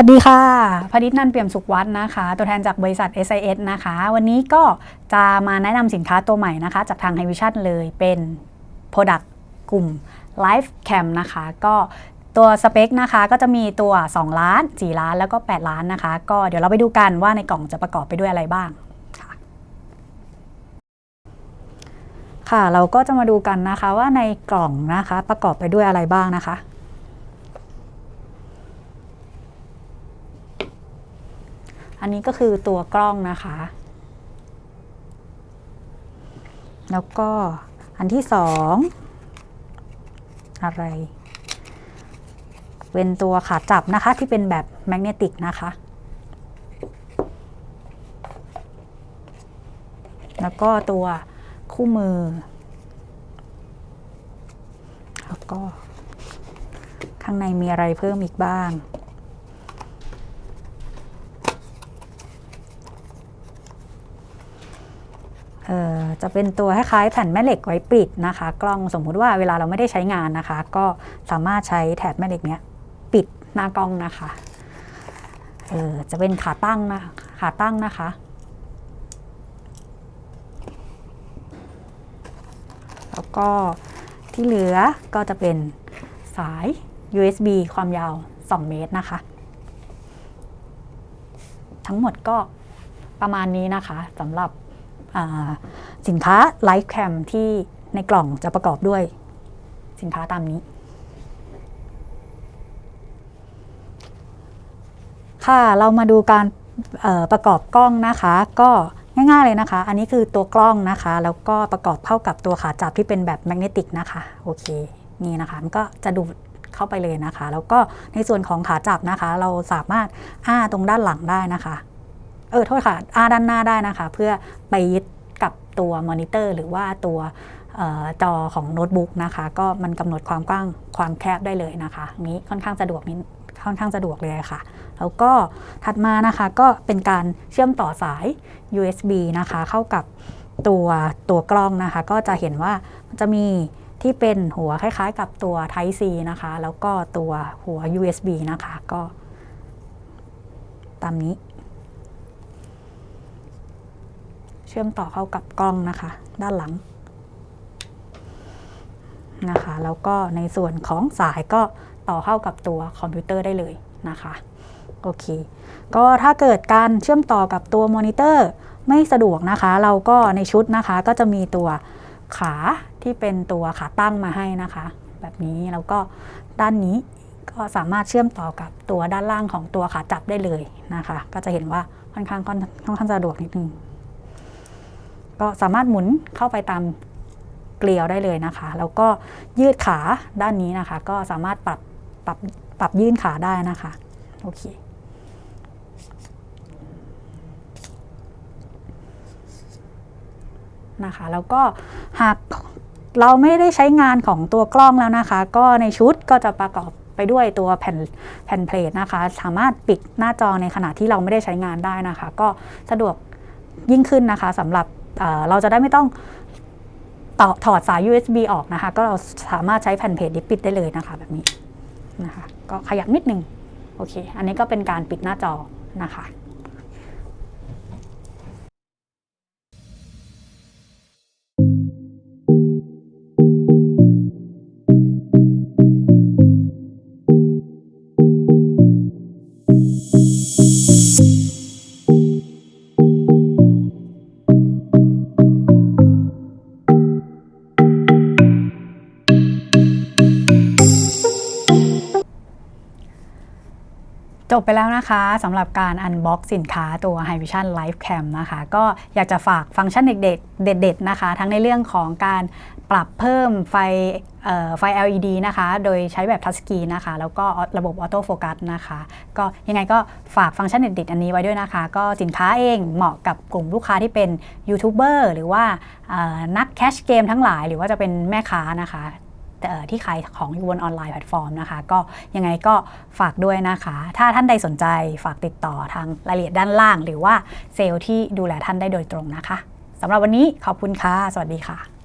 วัสดีค่ะพดิษนันท์เปี่ยมสุขวัฒน์นะคะ ตัวแทนจากบริษัท SIS นะคะ วันนี้ก็จะมาแนะนำสินค้าตัวใหม่นะคะ จากทาง h i v i s i o n เลยเป็น Product กลุ่ม Life Cam นะคะ ก็ตัวสเปคนะคะก็จะมีตัว 2 ล้าน 4 ล้านแล้วก็ 8 ล้านนะคะ ก็เดี๋ยวเราไปดูกันว่าในกล่องจะประกอบไปด้วยอะไรบ้างค่ะ ค่ะ เราก็จะมาดูกันนะคะว่าในกล่องนะคะประกอบไปด้วยอะไรบ้างนะคะ นนี้ก็คือตัวกล้องนะคะ แล้วก็อันที่สองอะไร เป็นตัวขาจับนะคะที่เป็นแบบแมกเนติกนะคะ แล้วก็ตัวคู่มือ แล้วก็ข้างในมีอะไรเพิ่มอีกบ้าง เอ่อ จะเป็นตัวคล้ายๆแผ่นแม่เหล็กไว้ปิดนะคะ กล้องสมมุติว่าเวลาเราไม่ได้ใช้งานนะคะ ก็สามารถใช้แถบแม่เหล็กเนี้ยปิดหน้ากล้องนะคะเออจะเป็นขาตั้งนะขาตั้งนะคะ แล้วก็ที่เหลือก็จะเป็นสาย USB ความยาว 2 เมตรนะคะ ทั้งหมดก็ประมาณนี้นะคะสำหรับ สินค้า Life Cam ที่ในกล่องจะประกอบด้วยสินค้าตามนี้ ค่ะเรามาดูการประกอบกล้องนะคะ ก็ง่ายๆเลยนะคะ อันนี้คือตัวกล้องนะคะ แล้วก็ประกอบเข้ากับตัวขาจับที่เป็นแบบแมกเนติกนะคะโอเคนี่นะคะมันก็จะดูดเข้าไปเลยนะคะ แล้วก็ในส่วนของขาจับนะคะ เราสามารถอ้าตรงด้านหลังได้นะคะ เออโทษค่ะอาด้านหน้าได้นะคะ เพื่อไปยึดกับตัวมอนิเตอร์ หรือว่าตัวจอของโน้ตบุ๊กนะคะ ก็มันกำหนดความกว้างความแคบได้เลยนะคะนี้ค่อนข้างสะดวกนิดค่อนข้างสะดวกเลยค่ะ แล้วก็ถัดมานะคะก็เป็นการเชื่อมต่อสาย USB นะคะ เข้ากับตัวตัวกล้องนะคะ ก็จะเห็นว่ามันจะมีที่เป็นหัวคล้ายๆ กับตัว Type C นะคะ แล้วก็ตัวหัว USB นะคะ ก็ตามนี้ เชื่อมต่อเข้ากับกล้องนะคะ ด้านหลังนะคะ แล้วก็ในส่วนของสายก็ต่อเข้ากับตัวคอมพิวเตอร์ได้เลยนะคะโอเค ก็ถ้าเกิดการเชื่อมต่อกับตัวมอนิเตอร์ไม่สะดวกนะคะ เราก็ในชุดนะคะก็จะมีตัวขาที่เป็นตัวขาตั้งมาให้นะคะ แบบนี้แล้วก็ด้านนี้ก็สามารถเชื่อมต่อกับตัวด้านล่างของตัวขาจับได้เลยนะคะ ก็จะเห็นว่าค่อนข้างค่อนข้างสะดวกนิดนึง ก็สามารถหมุนเข้าไปตามเกลียวได้เลยนะคะ แล้วก็ยืดขาด้านนี้นะคะ ก็สามารถปรับปรับปรับยื่นขาได้นะคะโอเคนะคะ แล้วก็หากเราไม่ได้ใช้งานของตัวกล้องแล้วนะคะ ก็ในชุดก็จะประกอบไปด้วยตัวแผ่นแผ่นเพลทนะคะ สามารถปิดหน้าจอในขณะที่เราไม่ได้ใช้งานได้นะคะ ก็สะดวกยิ่งขึ้นนะคะสำหรับ เราจะได้ไม่ต้องต่อถอดสาย USB ออกนะคะ ก็เราสามารถใช้แผ่นเพจนี้ปิดได้เลยนะคะ แบบนี้นะคะ ก็ขยับนิดนึง โอเค อันนี้ก็เป็นการปิดหน้าจอนะคะ บไปแล้วนะคะสำหรับการอันบ็อกสินค้าตัว High Vision Life Cam นะคะ ก็อยากจะฝากฟังก์ชันเด็กๆเด็ดๆนะคะ ทั้งในเรื่องของการปรับเพิ่มไฟไฟ LED นะคะ โดยใช้แบบทัชสกรีนนะคะ แล้วก็ระบบออโต้โฟกัสนะคะ ก็ยังไงก็ฝากฟังก์ชันเด็ดๆอันนี้ไว้ด้วยนะคะ ก็สินค้าเองเหมาะกับกลุ่มลูกค้าที่เป็นยูทูบเบอร์หรือว่านักแคชเกมทั้งหลาย หรือว่าจะเป็นแม่ค้านะคะ ที่ขายของอยู่บนออนไลน์แพลตฟอร์มนะคะ ก็ยังไงก็ฝากด้วยนะคะ ถ้าท่านใดสนใจฝากติดต่อทางรายละเอียดด้านล่าง หรือว่าเซลล์ที่ดูแลท่านได้โดยตรงนะคะสำหรับวันนี้ขอบคุณค่ะ สวัสดีค่ะ